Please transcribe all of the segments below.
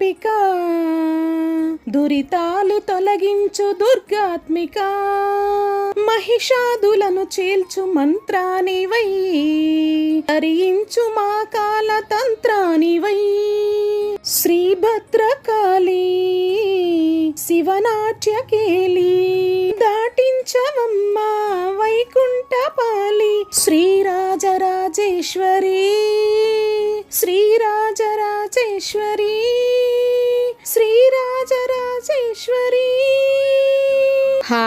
అంబిక. దురితాలు తొలగించు దుర్గాత్మిక. మహిషాదులను చీల్చు మంత్రానివై. హరించు మా కాల తంత్రానివై శ్రీభద్రకాళీ శివనాట్యకేలి దాటించవమ్మా వైకుంఠపాలి శ్రీరాజరాజేశ్వరి శ్రీరాజరాజేశ్వరి శ్రీరాజరాజేశ్వరి.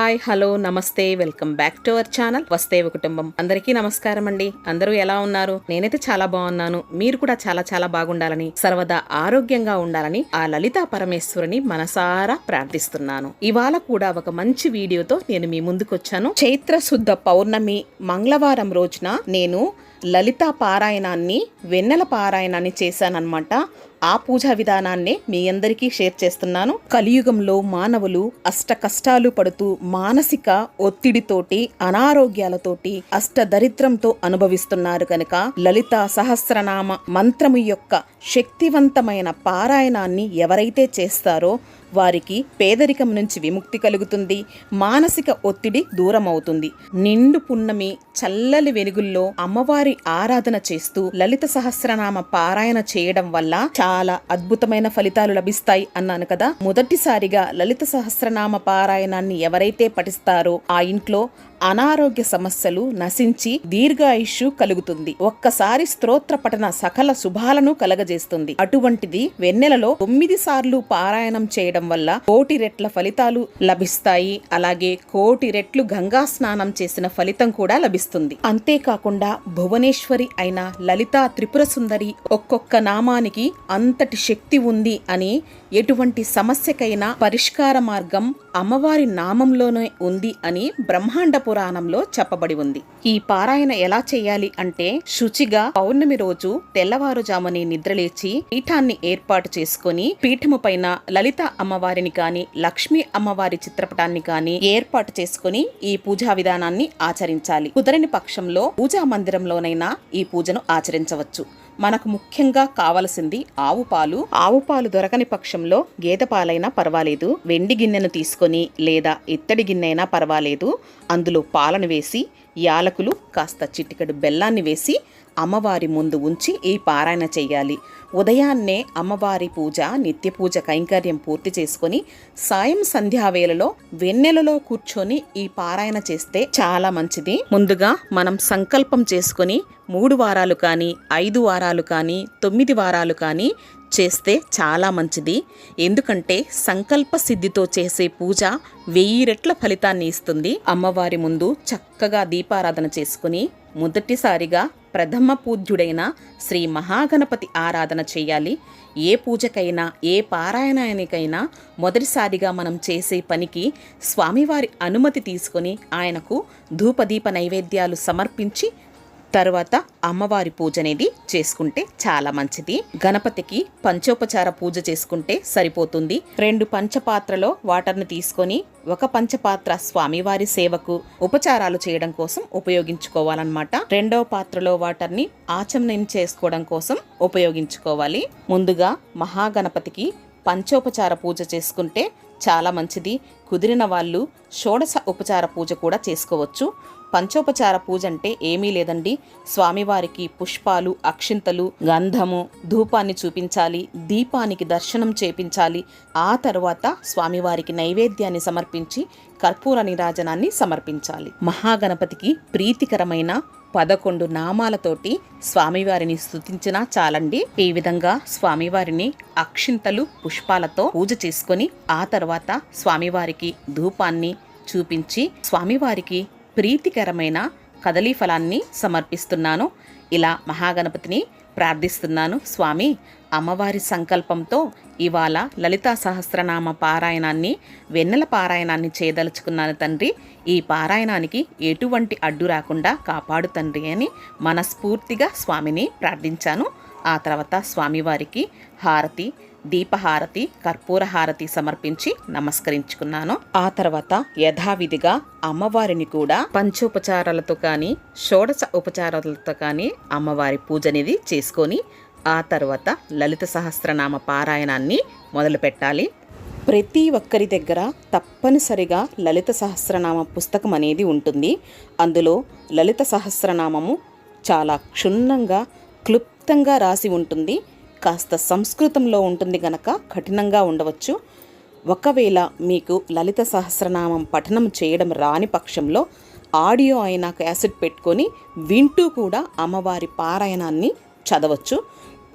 హాయ్ హలో నమస్తే welcome back to our channel వస్తేవ కుటుంబం. అందరికీ నమస్కారం అండి. అందరూ ఎలా ఉన్నారు? నేనైతే చాలా బాగున్నాను. మీరు కూడా చాలా చాలా బాగుండాలని సర్వదా ఆరోగ్యంగా ఉండాలని ఆ లలితా పరమేశ్వరుని మనసారా ప్రార్థిస్తున్నాను. ఇవాళ కూడా ఒక మంచి వీడియోతో నేను మీ ముందుకొచ్చాను. చైత్ర శుద్ధ పౌర్ణమి మంగళవారం రోజున నేను లలితా పారాయణాన్ని వెన్నెల పారాయణాన్ని చేశానన్నమాట. ఆ పూజా విధానాన్నే మీ అందరికీ షేర్ చేస్తున్నాను. కలియుగంలో మానవులు అష్ట కష్టాలు పడుతూ మానసిక ఒత్తిడితోటి అనారోగ్యాలతోటి అష్ట దరిద్రంతో అనుభవిస్తున్నారు కనుక లలిత సహస్రనామ మంత్రము యొక్క శక్తివంతమైన పారాయణాన్ని ఎవరైతే చేస్తారో వారికి పేదరికం నుంచి విముక్తి కలుగుతుంది మానసిక ఒత్తిడి దూరం అవుతుంది నిండు పున్నమి చల్లలి వెలుగుల్లో అమ్మవారి ఆరాధన చేస్తూ లలిత సహస్రనామ పారాయణ చేయడం వల్ల చాలా అద్భుతమైన ఫలితాలు లభిస్తాయి అన్నాను కదా. మొదటిసారిగా లలిత సహస్రనామ పారాయణాన్ని ఎవరైతే పఠిస్తారో ఆ ఇంట్లో అనారోగ్య సమస్యలు నశించి దీర్ఘాయుష్యు కలుగుతుంది. ఒక్కసారి స్తోత్ర పఠన సకల శుభాలను కలగజేస్తుంది. అటువంటిది వెన్నెలలో తొమ్మిది సార్లు పారాయణం చేయడం వల్ల కోటి రెట్ల ఫలితాలు లభిస్తాయి. అలాగే కోటి రెట్లు గంగా స్నానం చేసిన ఫలితం కూడా లభిస్తుంది. అంతేకాకుండా భువనేశ్వరి అయిన లలితా త్రిపుర సుందరి ఒక్కొక్క నామానికి అంతటి శక్తి ఉంది అని ఎటువంటి సమస్యకైనా పరిష్కార మార్గం అమ్మవారి నామంలోనే ఉంది అని బ్రహ్మాండ పురాణంలో చెప్పబడి ఉంది. ఈ పారాయణ ఎలా చేయాలి అంటే శుచిగా పౌర్ణమి రోజు తెల్లవారుజాముని నిద్రలేచి పీఠాన్ని ఏర్పాటు చేసుకుని పీఠము పైన లలిత అమ్మవారిని కాని లక్ష్మీ అమ్మవారి చిత్రపటాన్ని కాని ఏర్పాటు చేసుకుని ఈ పూజా విధానాన్ని ఆచరించాలి. కుదరని పక్షంలో పూజా మందిరంలోనైనా ఈ పూజను ఆచరించవచ్చు. మనకు ముఖ్యంగా కావలసింది ఆవు పాలు. ఆవు పాలు దొరకని పక్షంలో గేదె పాలైనా పర్వాలేదు. వెండి గిన్నెను తీసుకొని లేదా ఇత్తడి గిన్నె అయినా పర్వాలేదు. అందులో పాలను వేసి యాలకులు కాస్త చిటికెడు బెల్లాన్ని వేసి అమ్మవారి ముందు ఉంచి ఈ పారాయణ చేయాలి. ఉదయాన్నే అమ్మవారి పూజ నిత్య పూజ కైంకర్యం పూర్తి చేసుకొని సాయం సంధ్యావేళలో వెన్నెలలో కూర్చొని ఈ పారాయణ చేస్తే చాలా మంచిది. ముందుగా మనం సంకల్పం చేసుకొని మూడు వారాలు కానీ ఐదు వారాలు కానీ తొమ్మిది వారాలు కానీ చేస్తే చాలా మంచిది. ఎందుకంటే సంకల్ప సిద్ధితో చేసే పూజ వెయ్యి రెట్ల ఫలితాన్ని ఇస్తుంది. అమ్మవారి ముందు చక్కగా దీపారాధన చేసుకుని మొదటిసారిగా ప్రథమ పూజ్యుడైన శ్రీ మహాగణపతి ఆరాధన చేయాలి. ఏ పూజకైనా ఏ పారాయణానికైనా మొదటిసారిగా మనం చేసే పనికి స్వామివారి అనుమతి తీసుకొని ఆయనకు ధూపదీప నైవేద్యాలు సమర్పించి తర్వాత అమ్మవారి పూజ అనేది చేసుకుంటే చాలా మంచిది. గణపతికి పంచోపచార పూజ చేసుకుంటే సరిపోతుంది. రెండు పంచపాత్రలో వాటర్ని తీసుకొని ఒక పంచపాత్ర స్వామివారి సేవకు ఉపచారాలు చేయడం కోసం ఉపయోగించుకోవాలన్నమాట. రెండవ పాత్రలో వాటర్ని ఆచమనం చేసుకోవడం కోసం ఉపయోగించుకోవాలి. ముందుగా మహాగణపతికి పంచోపచార పూజ చేసుకుంటే చాలా మంచిది. కుదిరిన వాళ్ళు షోడశ ఉపచార పూజ కూడా చేసుకోవచ్చు. పంచోపచార పూజ అంటే ఏమీ లేదండి. స్వామివారికి పుష్పాలు అక్షింతలు గంధము ధూపాన్ని చూపించాలి దీపానికి దర్శనం చేపించాలి. ఆ తరువాత స్వామివారికి నైవేద్యాన్ని సమర్పించి కర్పూర నిరాజనాన్ని సమర్పించాలి. మహాగణపతికి ప్రీతికరమైన పదకొండు నామాలతోటి స్వామివారిని స్థుతించినా చాలండి. ఈ విధంగా స్వామివారిని అక్షింతలు పుష్పాలతో పూజ చేసుకొని ఆ తర్వాత స్వామివారికి ధూపాన్ని చూపించి స్వామివారికి ప్రీతికరమైన కదలీ ఫలాన్ని సమర్పిస్తున్నాను. ఇలా మహాగణపతిని ప్రార్థిస్తున్నాను. స్వామి అమ్మవారి సంకల్పంతో ఇవాళ లలితా సహస్రనామ పారాయణాన్ని వెన్నెల పారాయణాన్ని చేయదలుచుకున్నాను తండ్రి. ఈ పారాయణానికి ఎటువంటి అడ్డు రాకుండా కాపాడు తండ్రి అని మనస్ఫూర్తిగా స్వామిని ప్రార్థించాను. ఆ తర్వాత స్వామివారికి హారతి దీపహారతి కర్పూర హారతి సమర్పించి నమస్కరించుకున్నాను. ఆ తర్వాత యథావిధిగా అమ్మవారిని కూడా పంచోపచారాలతో కానీ షోడశ ఉపచారాలతో కానీ అమ్మవారి పూజ అనేది చేసుకొని ఆ తర్వాత లలిత సహస్రనామ పారాయణాన్ని మొదలుపెట్టాలి. ప్రతి ఒక్కరి దగ్గర తప్పనిసరిగా లలిత సహస్రనామ పుస్తకం అనేది ఉంటుంది. అందులో లలిత సహస్రనామము చాలా క్షుణ్ణంగా క్లుప్తంగా రాసి ఉంటుంది. కాస్త సంస్కృతంలో ఉంటుంది గనక కఠినంగా ఉండవచ్చు. ఒకవేళ మీకు లలిత సహస్రనామం పఠనం చేయడం రాని పక్షంలో ఆడియో అయినా క్యాసెట్ పెట్టుకొని వింటూ కూడా అమ్మవారి పారాయణాన్ని చదవచ్చు.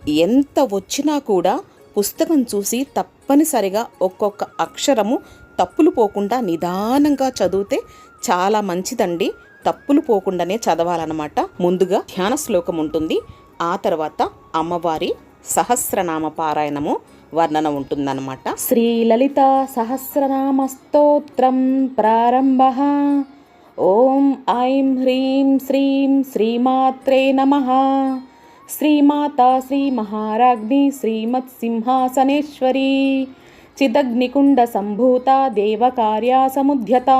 ఎంత వచ్చినా కూడా పుస్తకం చూసి తప్పనిసరిగా ఒక్కొక్క అక్షరము తప్పులు పోకుండా నిదానంగా చదివితే చాలా మంచిదండి. తప్పులు పోకుండానే చదవాలన్నమాట. ముందుగా ధ్యాన శ్లోకం ఉంటుంది. ఆ తర్వాత అమ్మవారి సహస్రనామ పారాయణము వర్ణన ఉంటుందన్నమాట. శ్రీలలిత సహస్రనామ స్తోత్రం ప్రారంభ. ఓం ఐం హ్రీం శ్రీం శ్రీమాత్రే నమ. శ్రీమాత శ్రీ మహారాజ్ఞి శ్రీమత్సింహాసనేశ్వరీ చిదగ్నికుండ సంభూత దేవకార్యా సముద్యత.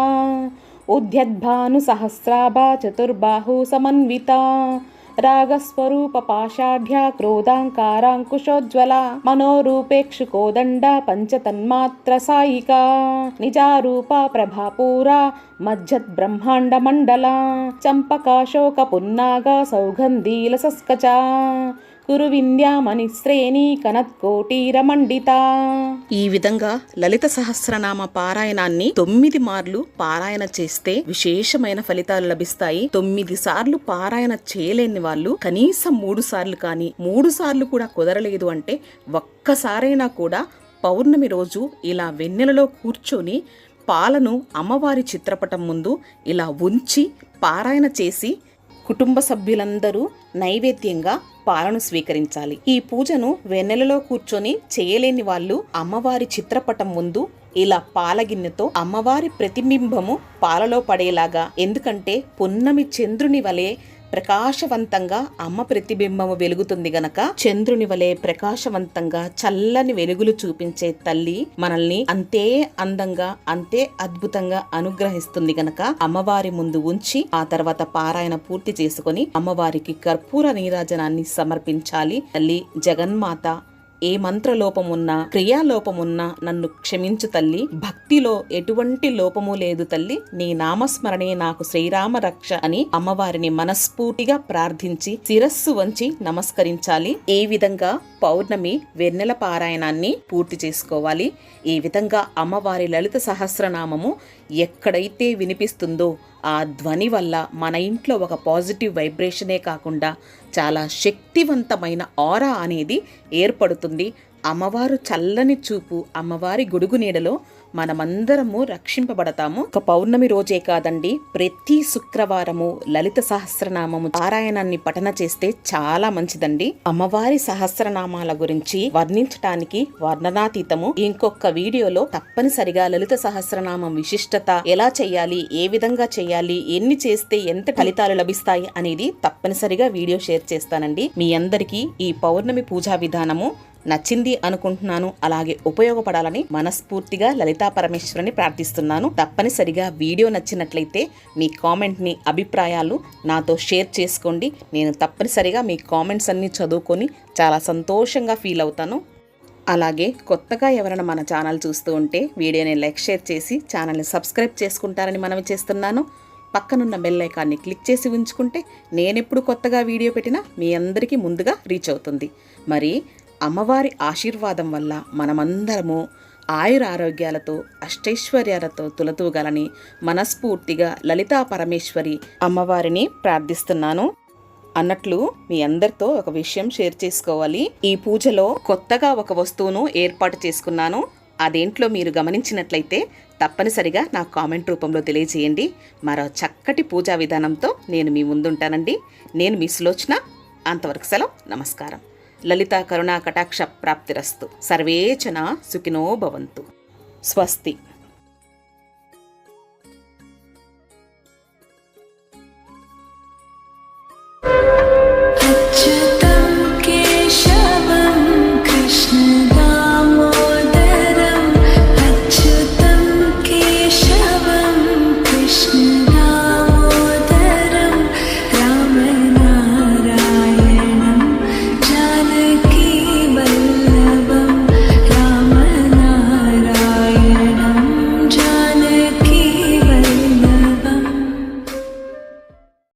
ఉద్యద్భాను సహస్రాభా చతుర్బాహు సమన్విత. రాగస్వరూప పాషాఢ్య క్రోధాంకారాంకుశోజ్వల మనోరూపేక్షుకోదండ పంచతన్మాత్ర సాయిక నిజారూప ప్రభాపూరా మజ్జత్ బ్రహ్మాండ మండల చంపకాశోక పున్నాగ సౌగంధీల సస్కచ కురు శ్రేణీ కనత్కోటీరమండిత. ఈ విధంగా లలిత సహస్రనామ పారాయణాన్ని తొమ్మిది మార్లు పారాయణ చేస్తే విశేషమైన ఫలితాలు లభిస్తాయి. తొమ్మిది సార్లు పారాయణ చేయలేని వాళ్ళు కనీసం మూడు సార్లు కానీ మూడు సార్లు కూడా కుదరలేదు అంటే ఒక్కసారైనా కూడా పౌర్ణమి రోజు ఇలా వెన్నెలలో కూర్చొని పాలను అమ్మవారి చిత్రపటం ముందు ఇలా ఉంచి పారాయణ చేసి కుటుంబ సభ్యులందరూ నైవేద్యంగా పాలను స్వీకరించాలి. ఈ పూజను వెన్నెలలో కూర్చొని చేయలేని వాళ్ళు అమ్మవారి చిత్రపటం ముందు ఇలా పాలగిన్నెతో అమ్మవారి ప్రతిబింబము పాలలో పడేలాగా. ఎందుకంటే పున్నమి చంద్రుని వలె ప్రకాశవంతంగా అమ్మ ప్రతిబింబము వెలుగుతుంది గనక చంద్రుని వలె ప్రకాశవంతంగా చల్లని వెలుగులు చూపించే తల్లి మనల్ని అంతే అందంగా అంతే అద్భుతంగా అనుగ్రహిస్తుంది గనక అమ్మవారి ముందు ఉంచి ఆ తర్వాత పారాయణ పూర్తి చేసుకొని అమ్మవారికి కర్పూర నీరాజనాన్ని సమర్పించాలి. తల్లి జగన్మాత ఏ మంత్రలోపమున్నా క్రియాలోపమున్నా నన్ను క్షమించు తల్లి. భక్తిలో ఎటువంటి లోపము లేదు తల్లి. నీ నామస్మరణే నాకు శ్రీరామ రక్ష అని అమ్మవారిని మనస్ఫూర్తిగా ప్రార్థించి శిరస్సు వంచి నమస్కరించాలి. ఈ విధంగా పౌర్ణమి వెన్నెల పారాయణాన్ని పూర్తి చేసుకోవాలి? ఈ విధంగా అమ్మవారి లలిత సహస్రనామము ఎక్కడైతే వినిపిస్తుందో ఆ ధ్వని వల్ల మన ఇంట్లో ఒక పాజిటివ్ వైబ్రేషనే కాకుండా చాలా శక్తివంతమైన ఆరా అనేది ఏర్పడుతుంది. అమ్మవారు చల్లని చూపు అమ్మవారి గొడుగు నీడలో మనమందరము రక్షింపబడతాము. ఒక పౌర్ణమి రోజే కాదండి ప్రతి శుక్రవారము లలిత సహస్రనామము పారాయణాన్ని పఠన చేస్తే చాలా మంచిదండి. అమ్మవారి సహస్రనామాల గురించి వర్ణించటానికి వర్ణనాతీతము. ఇంకొక వీడియోలో తప్పనిసరిగా లలిత సహస్రనామం విశిష్టత ఎలా చేయాలి ఏ విధంగా చేయాలి ఎన్ని చేస్తే ఎంత ఫలితాలు లభిస్తాయి అనేది తప్పనిసరిగా వీడియో షేర్ చేస్తానండి. మీ అందరికీ ఈ పౌర్ణమి పూజా విధానము నచ్చింది అనుకుంటున్నాను అలాగే ఉపయోగపడాలని మనస్ఫూర్తిగా లలితా పరమేశ్వరిని ప్రార్థిస్తున్నాను. తప్పనిసరిగా వీడియో నచ్చినట్లయితే మీ కామెంట్ని అభిప్రాయాలు నాతో షేర్ చేసుకోండి. నేను తప్పనిసరిగా మీ కామెంట్స్ అన్ని చదువుకొని చాలా సంతోషంగా ఫీల్ అవుతాను. అలాగే కొత్తగా ఎవరైనా మన ఛానల్ చూస్తూ ఉంటే వీడియోని లైక్ షేర్ చేసి ఛానల్ని సబ్స్క్రైబ్ చేసుకుంటారని మనవి చేస్తున్నాను. పక్కనున్న బెల్ ఐకాన్ని క్లిక్ చేసి ఉంచుకుంటే నేనెప్పుడు కొత్తగా వీడియో పెట్టినా మీ అందరికీ ముందుగా రీచ్ అవుతుంది. మరి అమ్మవారి ఆశీర్వాదం వల్ల మనమందరము ఆయుర ఆరోగ్యాలతో అష్టైశ్వర్యాలతో తులతూగలని మనస్ఫూర్తిగా లలితా పరమేశ్వరి అమ్మవారిని ప్రార్థిస్తున్నాను. అన్నట్లు మీ అందరితో ఒక విషయం షేర్ చేసుకోవాలి. ఈ పూజలో కొత్తగా ఒక వస్తువును ఏర్పాటు చేసుకున్నాను. అదేంట్లో మీరు గమనించినట్లయితే తప్పనిసరిగా నా కామెంట్ రూపంలో తెలియజేయండి. మరో చక్కటి పూజా విధానంతో నేను మీ ముందుంటానండి. నేను మీ సులోచన. అంతవరకు సెలవు. నమస్కారం. లలిత కరుణా కటాక్ష ప్రాప్తిరస్తు. సర్వేచన సుఖినో భవంతు. స్వస్తి.